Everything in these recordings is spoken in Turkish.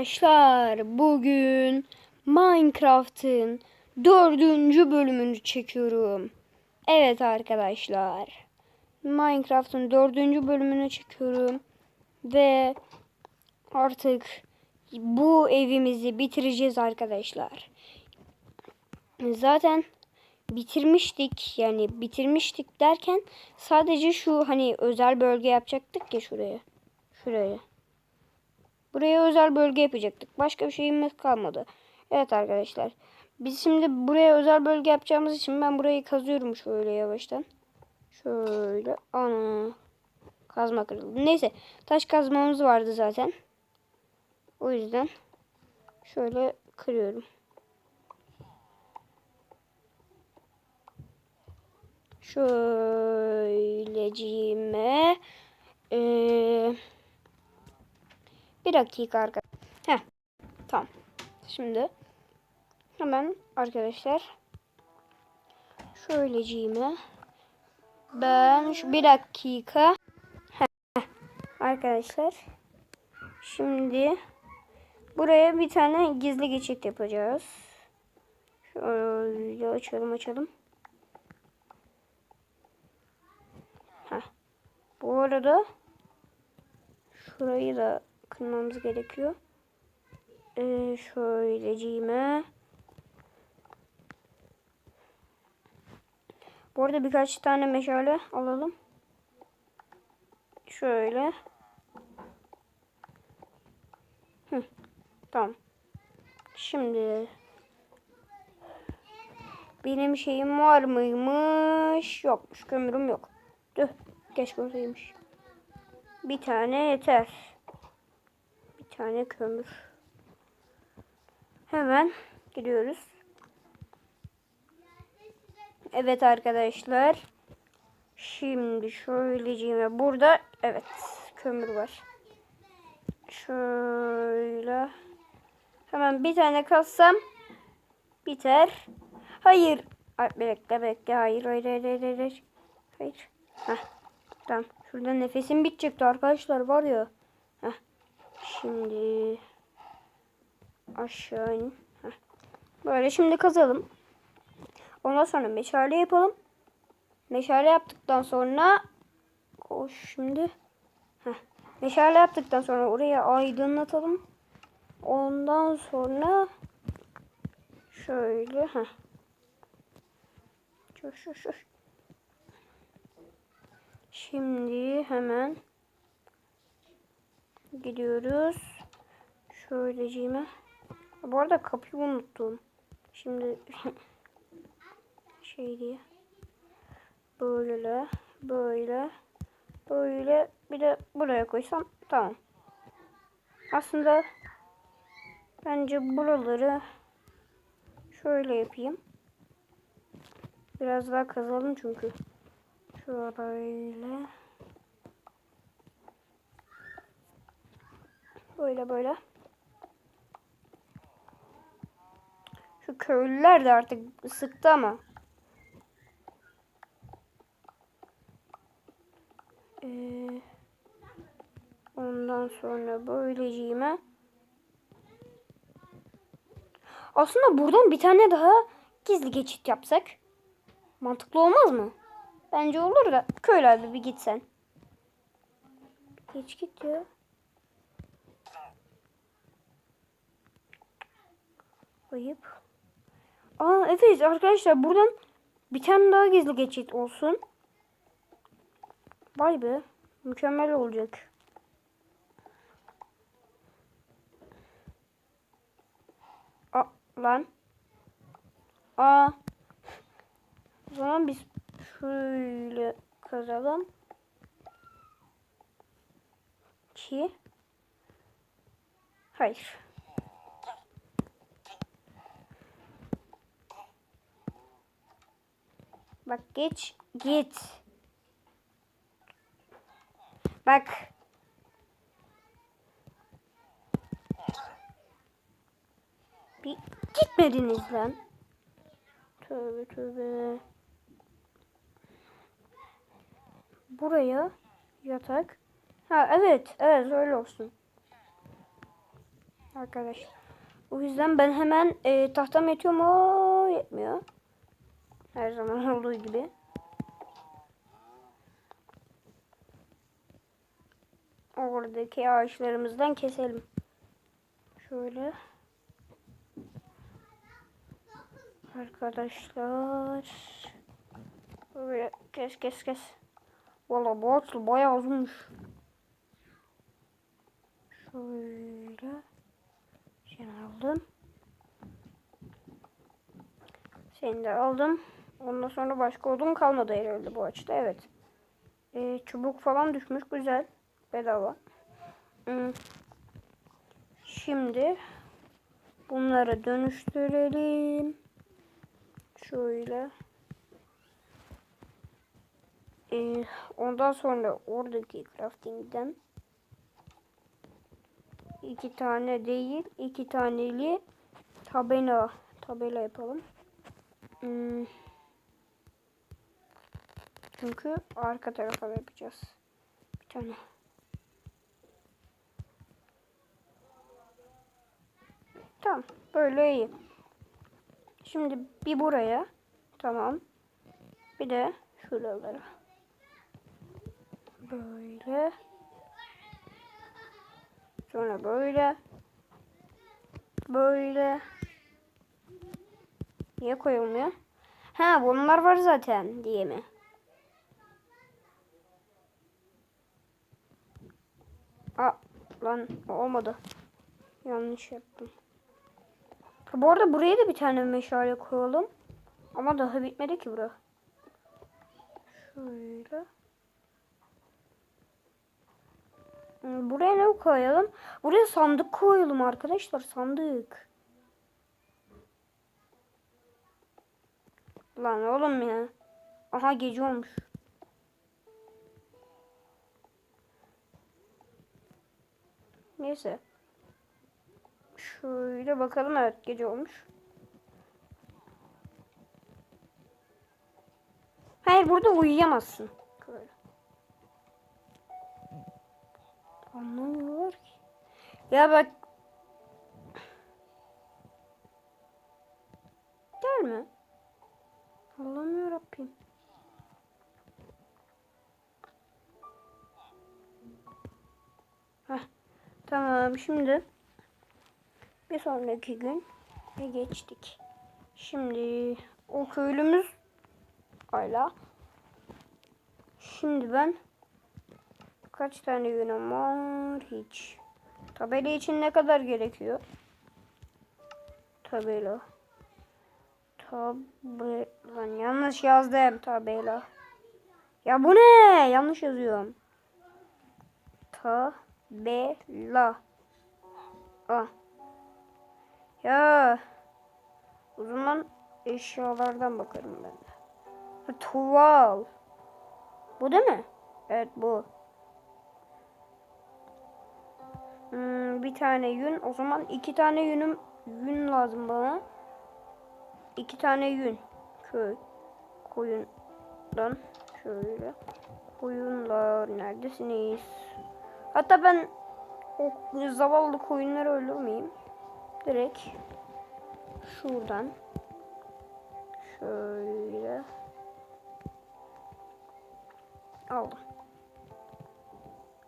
Arkadaşlar bugün Minecraft'ın dördüncü bölümünü çekiyorum. Evet arkadaşlar. Minecraft'ın dördüncü bölümünü çekiyorum. Ve artık bu evimizi bitireceğiz arkadaşlar. Zaten bitirmiştik yani bitirmiştik derken sadece şu hani özel bölge yapacaktık ya şuraya. Şuraya. Buraya özel bölge yapacaktık. Başka bir şeyimiz kalmadı. Evet arkadaşlar. Biz şimdi buraya özel bölge yapacağımız için ben burayı kazıyorum şöyle yavaştan. Şöyle. Ana. Kazma kırıldı. Neyse. Taş kazmamız vardı zaten. O yüzden şöyle kırıyorum. Şöyleciğime ee, bir dakika arkadaşlar. Heh. Tamam. Şimdi hemen arkadaşlar şöyleciğime ben şu bir dakika Heh. arkadaşlar şimdi buraya bir tane gizli geçit yapacağız. Şöyle açalım açalım. Heh. Bu arada şurayı da kırmamız gerekiyor. Ee, şöyleciğime. Bu arada birkaç tane meşale alalım. Şöyle. Hı, tamam. Şimdi benim şeyim var mıymış? Yokmuş. Kömürüm yok. Tüh. Keşke olsaymış. Bir tane yeter. Tane kömür. Hemen gidiyoruz. Evet arkadaşlar. Şimdi şöyleciğime burada evet kömür var. Şöyle. Hemen bir tane kalsam biter. Hayır. Ay, bekle bekle. Hayır hayır hayır hayır. Hayır. hayır. Heh. Tamam. Şurada nefesim bitecekti arkadaşlar var ya. Heh. Şimdi aşağı in. Böyle şimdi kazalım. Ondan sonra meşale yapalım. Meşale yaptıktan sonra koş şimdi. Heh. Meşale yaptıktan sonra oraya aydınlatalım. Ondan sonra şöyle heh. Şu şu şu. Şimdi hemen gidiyoruz. Şöyleciğime. Bu arada kapıyı unuttum. Şimdi şey diye. Böyle, böyle, böyle bir de buraya koysam tamam. Aslında bence buraları şöyle yapayım. Biraz daha kazalım çünkü. Şöyle. Böyle böyle. Şu köylüler de artık sıktı ama. Ee, ondan sonra böyleciğime. Aslında buradan bir tane daha gizli geçit yapsak. Mantıklı olmaz mı? Bence olur da köylerde bir gitsen. Geç git ya. Ayıp. Aa evet arkadaşlar buradan bir tane daha gizli geçit olsun. Vay be. Mükemmel olacak. Aa lan. Aa. O zaman biz şöyle kazalım. Ki. Hayır. Bak geç git. Bak. Bir gitmediniz lan. Tövbe tövbe. Buraya yatak. Ha evet evet öyle olsun. Arkadaşlar. O yüzden ben hemen e, tahtam yetiyor mu? Yetmiyor. Her zaman olduğu gibi. Oradaki ağaçlarımızdan keselim. Şöyle. Arkadaşlar. Böyle kes kes kes. Valla bu ağaç bayağı uzunmuş. Şöyle. Seni aldım. Seni de aldım. Ondan sonra başka odun kalmadı herhalde bu açıda. Evet. Ee, çubuk falan düşmüş. Güzel. Bedava. Hmm. Şimdi bunları dönüştürelim. Şöyle. Ee, ondan sonra oradaki crafting'den iki tane değil iki taneli tabela tabela yapalım. Hmm. Çünkü arka tarafa yapacağız. Bir tane. Tamam. Böyle iyi. Şimdi bir buraya. Tamam. Bir de şuralara. Böyle. Sonra böyle. Böyle. Niye koyulmuyor? Ha bunlar var zaten diye mi? Aa lan olmadı. Yanlış yaptım. Bu arada buraya da bir tane meşale koyalım. Ama daha bitmedi ki bura. Şöyle. Buraya ne koyalım? Buraya sandık koyalım arkadaşlar. Sandık. Lan oğlum ya. Aha gece olmuş. Neyse. Şöyle bakalım. Evet gece olmuş. Hayır burada uyuyamazsın. Böyle. Anlamıyorlar ki. Ya bak. Gelme. Allah'ım yarabbim. Tamam şimdi bir sonraki gün geçtik. Şimdi o köylümüz hala. Şimdi ben kaç tane yünüm var? Hiç. Tabela için ne kadar gerekiyor? Tabela. Tabela. Yanlış yazdım tabela. Ya bu ne? Yanlış yazıyorum. Tabela. Ah. Ya. O zaman eşyalardan bakarım ben de. Ha, Tuval. Bu değil mi? Evet bu. Hmm, bir tane yün. O zaman iki tane yünüm yün lazım bana. İki tane yün. Köy. Koyundan şöyle. Koyunlar neredesiniz? Hatta ben o zavallı koyunları öldürmeyeyim. Direkt şuradan şöyle aldım.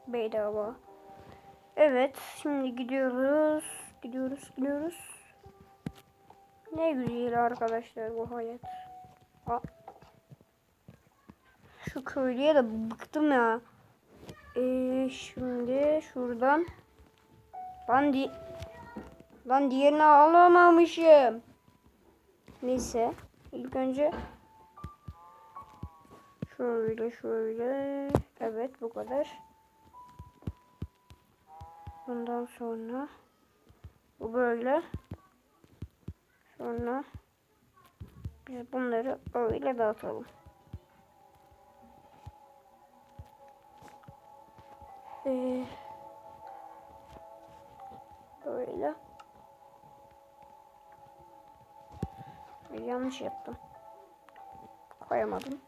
Bedava. Evet, şimdi gidiyoruz. Gidiyoruz, gidiyoruz. Ne güzel arkadaşlar bu hayat. Aa. Şu köylüye de bıktım ya. Ee, şimdi şuradan. Lan di Lan diğerini alamamışım. Neyse. İlk önce şöyle şöyle. Evet bu kadar. Bundan sonra bu böyle. Sonra biz bunları öyle dağıtalım. Ee, böyle. Yanlış yaptım. Koyamadım.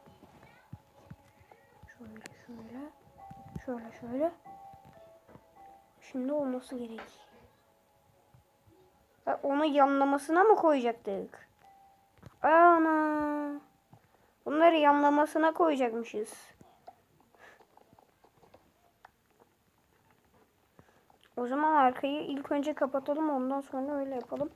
Şöyle şöyle. Şöyle şöyle. Şimdi olması gerek. Onu yanlamasına mı koyacaktık? Ana. Bunları yanlamasına koyacakmışız. O zaman arkayı ilk önce kapatalım ondan sonra öyle yapalım.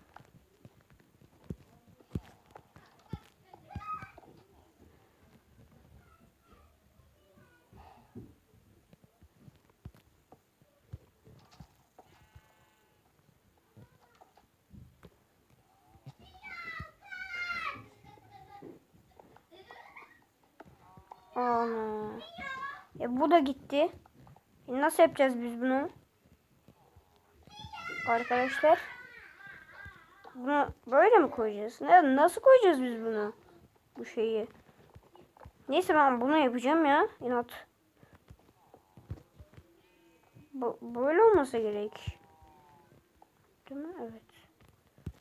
Ana. E bu da gitti. E nasıl yapacağız biz bunu? Arkadaşlar. Bunu böyle mi koyacağız? Ne, nasıl koyacağız biz bunu? Bu şeyi. Neyse ben bunu yapacağım ya. İnat. Bu, böyle olması gerek. Değil mi? Evet.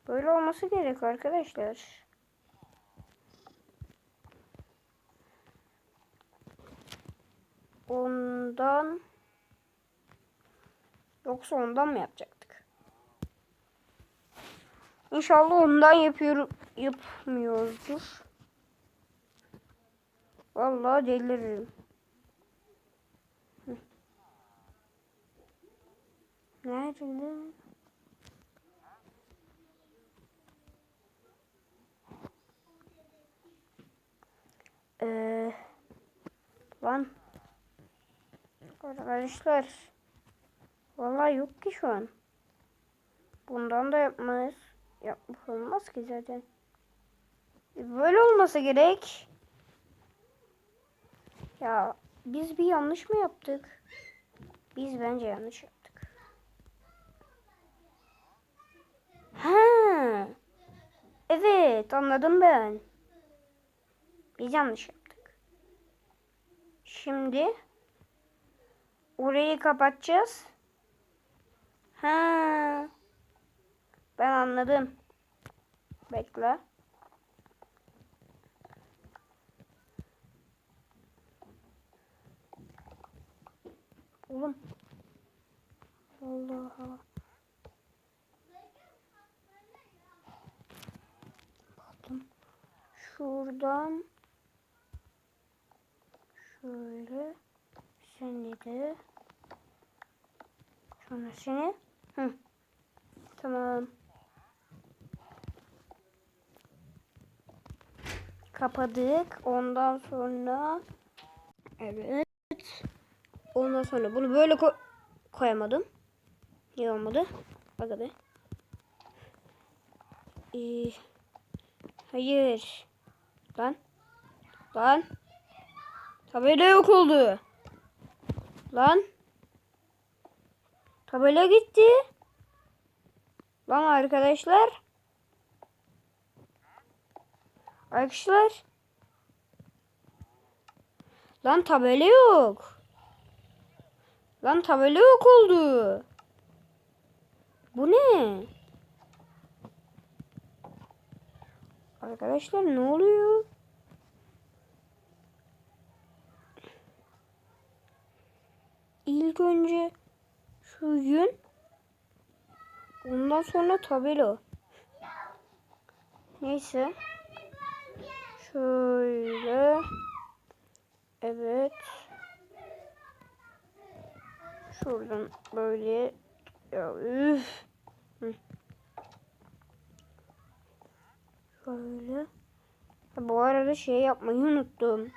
Böyle olması gerek arkadaşlar. Ondan yoksa ondan mı yapacaktık? İnşallah ondan yapıyor yapmıyoruzdur. Vallahi deliririm. Nerede? Ee, lan Arkadaşlar. Vallahi yok ki şu an. Bundan da yapmayız. Yapmak olmaz ki zaten. E, Böyle olması gerek. Ya biz bir yanlış mı yaptık? Biz bence yanlış yaptık. Ha. Evet anladım ben. Biz yanlış yaptık. Şimdi Orayı kapatacağız. Ha. Ben anladım. Bekle. Oğlum. Allah Allah. Baktım. Şuradan şöyle seni de sonra seni Hı. tamam kapadık. Ondan sonra evet. Ondan sonra bunu böyle ko- koyamadım. Niye olmadı? Bak hadi. Ee, hayır. Lan. Lan. Tabela yok oldu. Lan. Tabela gitti. Lan arkadaşlar. Arkadaşlar. Lan tabela yok. Lan tabela yok oldu. Bu ne? Arkadaşlar ne oluyor? ilk önce şu yün ondan sonra tabela. Neyse. Şöyle. Evet. Şuradan böyle. Ya üf. Şöyle. Bu arada şey yapmayı unuttum.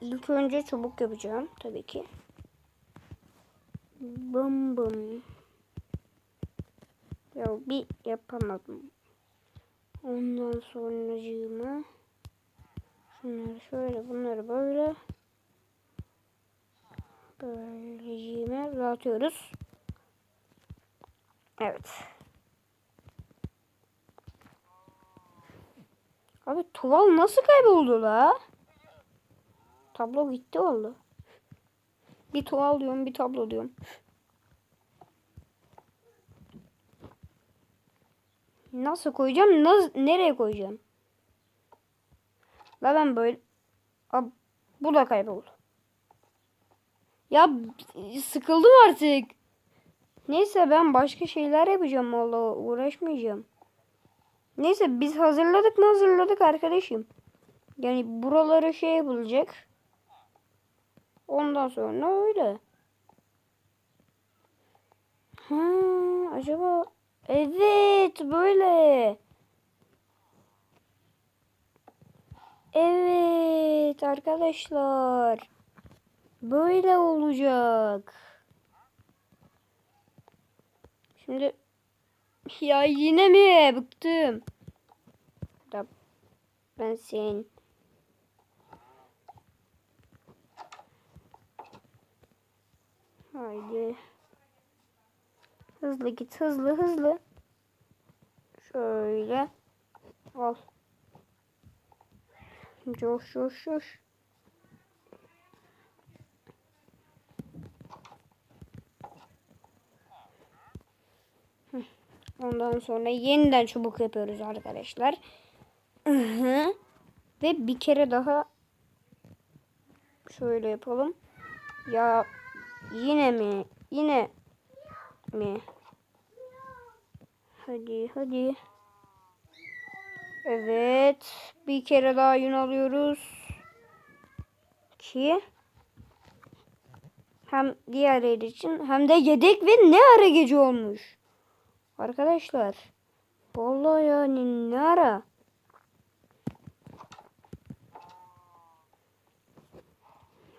İlk önce çubuk yapacağım tabii ki. Bım bım. Ya bir yapamadım. Ondan sonracığıma şunları şöyle bunları böyle böyleciğime dağıtıyoruz. Evet. Abi tuval nasıl kayboldu la? Tablo gitti oldu. Bir tuval diyorum bir tablo diyorum. Nasıl koyacağım? Nasıl, nereye koyacağım? La ben böyle... Ab, bu da kayboldu. Ya sıkıldım artık. Neyse ben başka şeyler yapacağım valla uğraşmayacağım. Neyse biz hazırladık mı hazırladık arkadaşım. Yani buraları şey yapılacak. Ondan sonra öyle. Ha, acaba evet böyle. Evet arkadaşlar. Böyle olacak. Şimdi ya yine mi? Bıktım. Ben sen Haydi. Hızlı git hızlı hızlı. Şöyle. Al. Coş coş coş. Ondan sonra yeniden çubuk yapıyoruz arkadaşlar. Ve bir kere daha şöyle yapalım. Ya yine mi? Yine mi? Hadi hadi. Evet. Bir kere daha yün alıyoruz. Ki hem diğer el için hem de yedek ve ne ara gece olmuş. Arkadaşlar. Vallahi yani ne ara.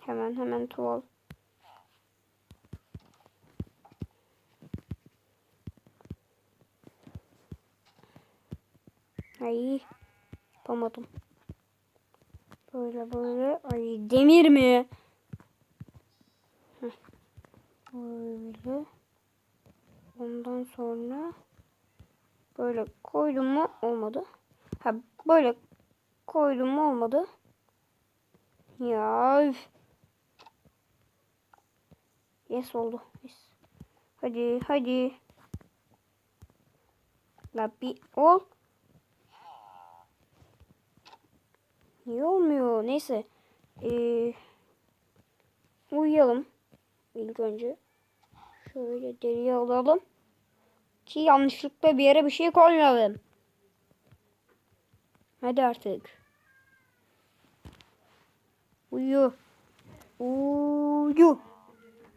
Hemen hemen tuval. Ay yapamadım. Böyle böyle. Ay demir mi? Böyle. Ondan sonra böyle koydum mu olmadı. Ha böyle koydum mu olmadı. Ya üf. Yes oldu. Yes. Hadi hadi. La bir ol. Niye olmuyor? Neyse. Ee, uyuyalım. İlk önce. Şöyle deriyi alalım. Ki yanlışlıkla bir yere bir şey koymayalım. Hadi artık. Uyu. Uyu.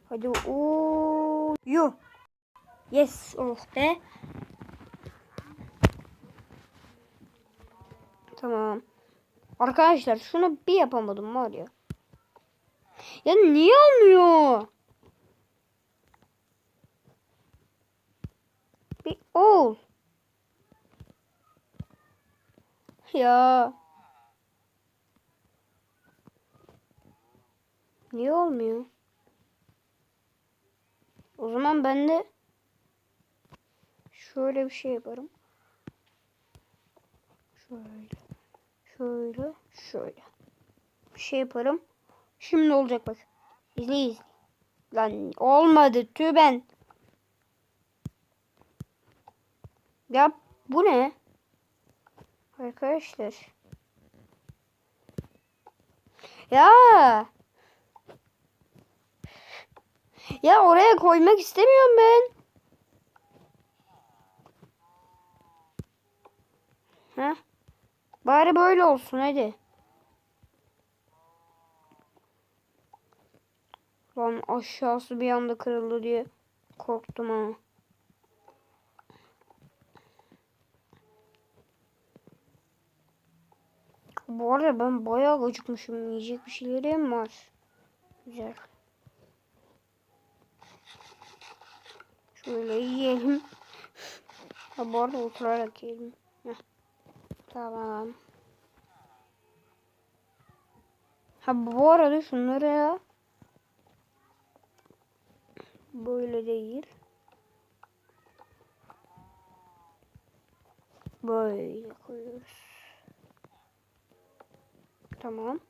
Hadi uyu. Yes. Oh be. Tamam. Arkadaşlar şunu bir yapamadım var ya. Ya niye olmuyor? Bir ol. Ya. Niye olmuyor? O zaman ben de şöyle bir şey yaparım. Şöyle. Şöyle. Şöyle. Bir şey yaparım. Şimdi olacak bak. İzle izle. Lan olmadı tüben. Ya bu ne? Arkadaşlar. Ya. Ya oraya koymak istemiyorum ben. Heh. Bari böyle olsun hadi. Lan aşağısı bir anda kırıldı diye korktum ha. Bu arada ben bayağı acıkmışım. Yiyecek bir şeylerim var. Güzel. Şöyle yiyelim. Ha, bu arada oturarak yiyelim. Tamam. Ha bu arada şunları ya. Böyle değil. Böyle koyuyoruz. Tamam.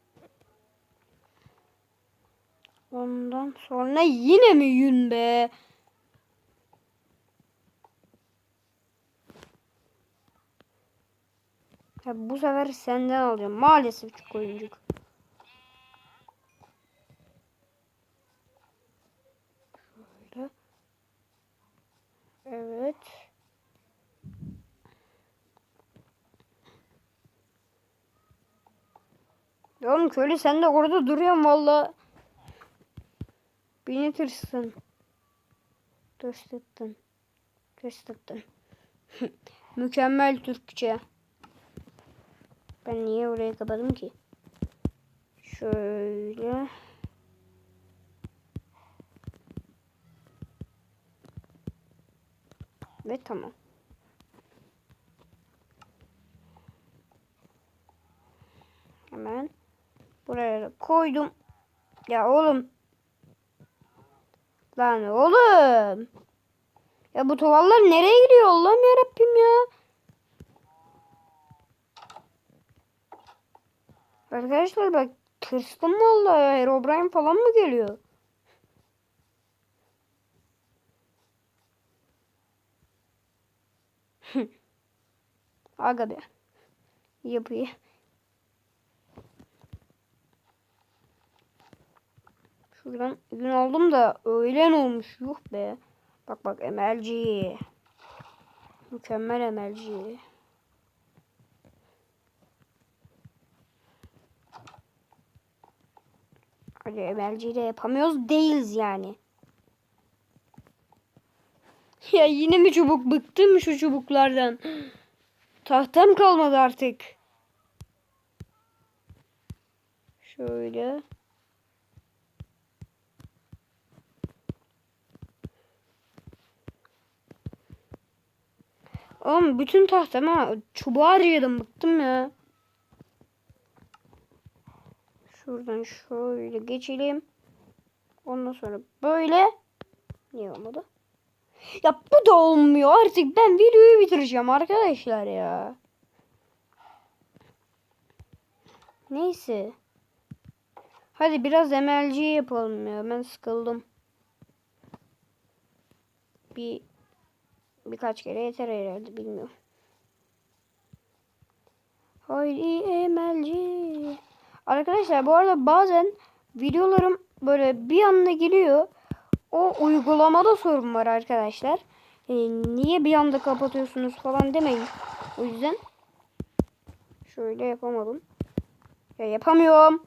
Ondan sonra yine mi yün be? Ya bu sefer senden alacağım. Maalesef küçük oyuncuk. Şöyle. Evet. Ya oğlum köylü sen de orada duruyorsun valla. Beni tırsın. Tırsıttın. Tırsıttın. Mükemmel Türkçe. Ben niye oraya kapadım ki? Şöyle. Ve tamam. Hemen buraya koydum. Ya oğlum. Lan oğlum. Ya bu tuvallar nereye gidiyor Allah'ım yarabbim ya. Arkadaşlar bak tırstım vallahi ya. Herobrine falan mı geliyor? Aga be. Yapıyı. Şuradan gün aldım da öğlen olmuş. Yuh be. Bak bak emelci. Mükemmel emelci. Hadi emelciyle yapamıyoruz değiliz yani. Ya yine mi çubuk? Bıktım şu çubuklardan. Tahtam kalmadı artık. Şöyle. Oğlum bütün tahtama çubuğa harcadım. Bıktım ya. Şuradan şöyle geçelim. Ondan sonra böyle. Niye olmadı? Ya bu da olmuyor. Artık ben videoyu bitireceğim arkadaşlar ya. Neyse. Hadi biraz MLG yapalım ya. Ben sıkıldım. Bir birkaç kere yeter herhalde bilmiyorum. Haydi MLG. Arkadaşlar bu arada bazen videolarım böyle bir anda geliyor. O uygulamada sorun var arkadaşlar. Ee, niye bir anda kapatıyorsunuz falan demeyin. O yüzden şöyle yapamadım. Ya yapamıyorum.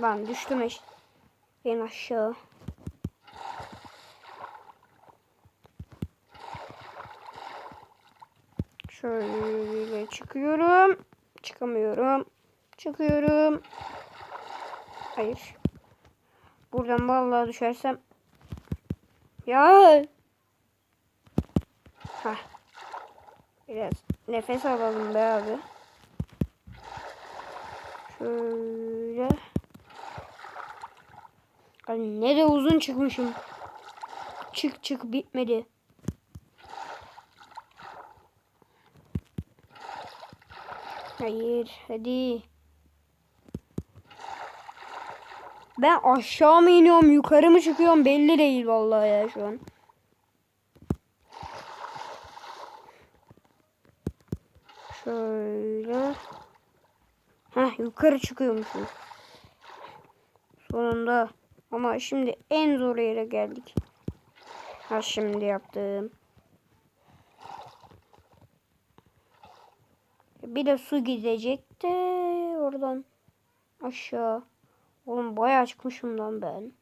Lan düştüm eş. En aşağı. Şöyle çıkıyorum. Çıkamıyorum. Çıkıyorum. Hayır. Buradan vallahi düşersem. Ya. Hah. Biraz nefes alalım be abi. Şöyle. Ay ne de uzun çıkmışım. Çık çık bitmedi. Hayır hadi. Ben aşağı mı iniyorum yukarı mı çıkıyorum belli değil vallahi ya şu an. Şöyle. Heh yukarı çıkıyormuşum. Sonunda. Ama şimdi en zor yere geldik. Ha şimdi yaptım. Bir de su gidecekti oradan aşağı. Oğlum bayağı çıkmışım lan ben.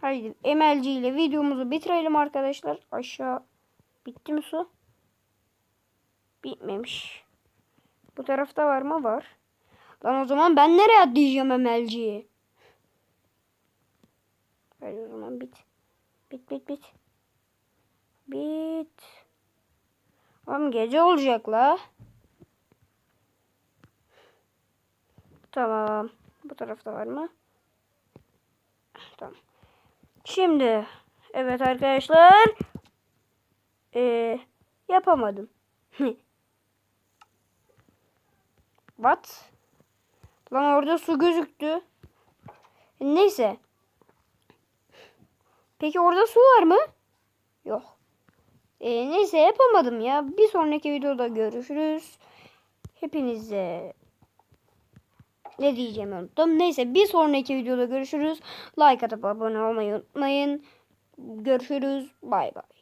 Haydi MLG ile videomuzu bitirelim arkadaşlar. Aşağı bitti mi su? Bitmemiş. Bu tarafta var mı? Var. Lan o zaman ben nereye atlayacağım MLG'yi? Hadi o zaman bit. Bit bit bit. Bit. Oğlum gece olacak la. Tamam. Bu tarafta var mı? Tamam. Şimdi evet arkadaşlar. Ee, yapamadım. What? Lan orada su gözüktü. Neyse. Peki orada su var mı? Yok. Ee, neyse yapamadım ya. Bir sonraki videoda görüşürüz. Hepinize ne diyeceğim unuttum. Neyse bir sonraki videoda görüşürüz. Like atıp abone olmayı unutmayın. Görüşürüz. Bay bay.